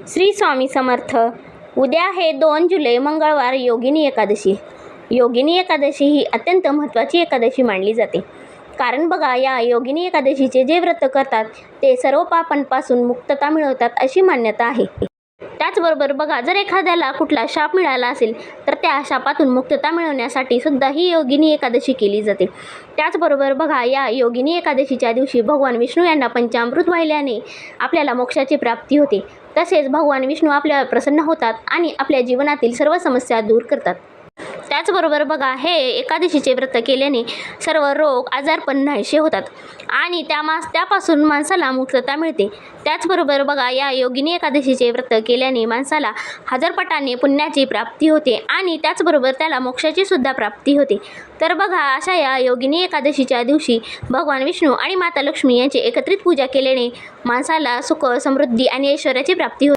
श्री स्वामी समर्थ. उद्या आहे दोन जुलै मंगळवार योगिनी एकादशी. योगिनी एकादशी ही अत्यंत महत्त्वाची एकादशी मानली जाते. कारण बघा या योगिनी एकादशीचे जे व्रत करतात ते सर्व पापांपासून मुक्तता मिळवतात अशी मान्यता आहे. त्याचबरोबर बघा जर एखाद्याला कुठला शाप मिळाला असेल तर त्या शापातून मुक्तता मिळवण्यासाठी सुद्धा ही योगिनी एकादशी केली जाते. त्याचबरोबर बघा या योगिनी एकादशीच्या दिवशी भगवान विष्णू यांना पंचामृत वाहिल्याने आपल्याला मोक्षाची प्राप्ती होते. तसेच भगवान विष्णू आपल्यावर प्रसन्न होतात आणि आपल्या जीवनातील सर्व समस्या दूर करतात. त्याचबरोबर बघा हे एकादशीचे व्रत केल्याने सर्व रोग आजारपण नाहीसे होतात. आणि त्या मास त्यापासून माणसाला मुक्तता मिळते. त्याचबरोबर बघा या योगिनी एकादशीचे व्रत केल्याने माणसाला हजारपटाने पुण्याची प्राप्ती होते आणि त्याचबरोबर त्याला मोक्षाची सुद्धा प्राप्ती होते. तर बघा अशा या योगिनी एकादशीच्या दिवशी भगवान विष्णू आणि माता लक्ष्मी यांची एकत्रित पूजा केल्याने माणसाला सुख समृद्धी आणि ऐश्वर्याची प्राप्ती होते.